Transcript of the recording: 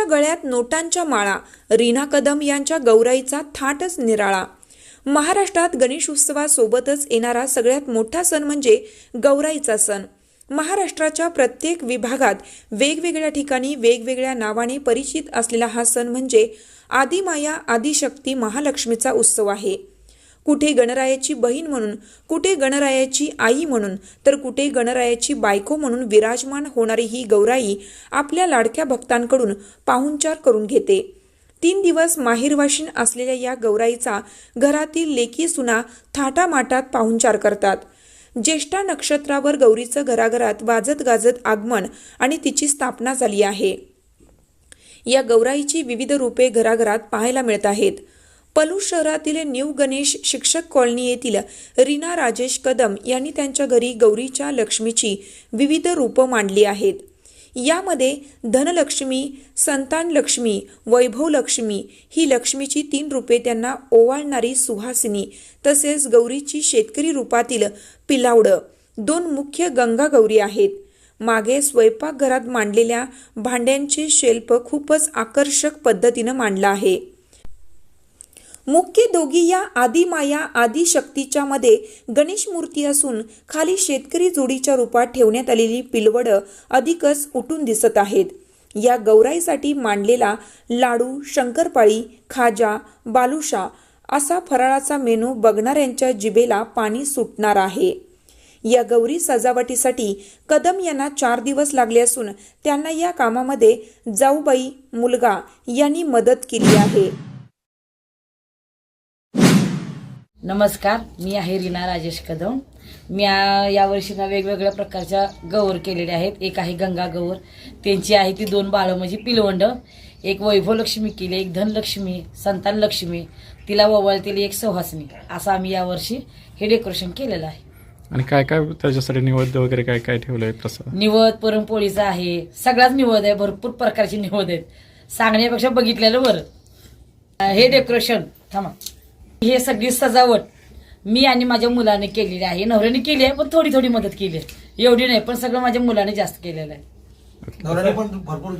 त्यांच्या गळ्यात नोटांच्या माळा रीना कदम यांच्या गौराईचा थाटच निराळा. महाराष्ट्रात गणेश उत्सवासोबतच येणारा सगळ्यात मोठा सण म्हणजे गौराईचा सण. महाराष्ट्राच्या प्रत्येक विभागात वेगवेगळ्या ठिकाणी वेगवेगळ्या नावाने परिचित असलेला हा सण म्हणजे आदिमाया आदिशक्ती महालक्ष्मीचा उत्सव आहे. कुठे गणरायाची बहीण म्हणून कुठे गणरायाची आई म्हणून तर कुठे गणरायाची बायको म्हणून विराजमान होणारी ही गौराई आपल्या लाडक्या भक्तांकडून पाहुणचार करून घेते. तीन दिवस माहेरवाशीन असलेल्या या गौराईचा घरातील लेकी सुना थाटामाटात पाहुणचार करतात. ज्येष्ठा नक्षत्रावर गौरीचं घराघरात वाजत गाजत आगमन आणि तिची स्थापना झाली आहे. या गौराईची विविध रूपे घराघरात पाहायला मिळत आहेत. पलूस शहरातील न्यू गणेश शिक्षक कॉलनी येथील रीना राजेश कदम यांनी त्यांच्या घरी गौरीच्या लक्ष्मीची विविध रूपं मांडली आहेत. यामध्ये धनलक्ष्मी संतान लक्ष्मी वैभव लक्ष्मी ही लक्ष्मीची तीन रूपे त्यांना ओवाळणारी सुहासिनी तसेच गौरीची शेतकरी रूपातील पिलावडं दोन मुख्य गंगा गौरी आहेत. मागे स्वयंपाकघरात मांडलेल्या भांड्यांचे शेल्फ खूपच आकर्षक पद्धतीनं मांडलं आहे. मुख्य दोघी या आदिमाया आदिशक्तीच्या मध्ये गणेश मूर्ती असून खाली शेतकरी जोडीच्या रूपात ठेवण्यात आलेली पिलवडं अधिकच उठून दिसत आहेत. या गौराईसाठी मांडलेला लाडू शंकरपाळी खाजा बालुशा असा फराळाचा मेनू बघणाऱ्यांच्या जिभेला पाणी सुटणार आहे. या गौरी सजावटीसाठी कदम यांना चार दिवस लागले असून त्यांना या कामामध्ये जाऊबाई मुलगा यांनी मदत केली आहे. नमस्कार मी आहे रीना राजेश कदम. मी यावर्षी ना वेगवेगळ्या प्रकारच्या गौर केलेल्या आहेत. एक आहे गंगा गौर त्यांची आहे ती दोन बाळं म्हणजे पिलवंड. एक वैभवलक्ष्मी केली एक धनलक्ष्मी संतान लक्ष्मी तिला ववळतेली एक सौहासनी. असं आम्ही यावर्षी हे डेकोरेशन केलेलं आहे. आणि काय काय त्याच्यासाठी निवड वगैरे काय काय ठेवलंय तसं? निवद पुरणपोळीचा आहे. सगळाच निवद आहे भरपूर प्रकारचे निवद आहेत. सांगण्यापेक्षा बघितलेलं बरं. हे डेकोरेशन थांबा. हे सगळी सजावट मी आणि माझ्या मुलाने केलेली आहे. नवऱ्याने केली आहे पण थोडी थोडी मदत केली आहे. एवढी नाही पण सगळं माझ्या मुलाने जास्त केलेलं आहे. नवऱ्याने पण भरपूर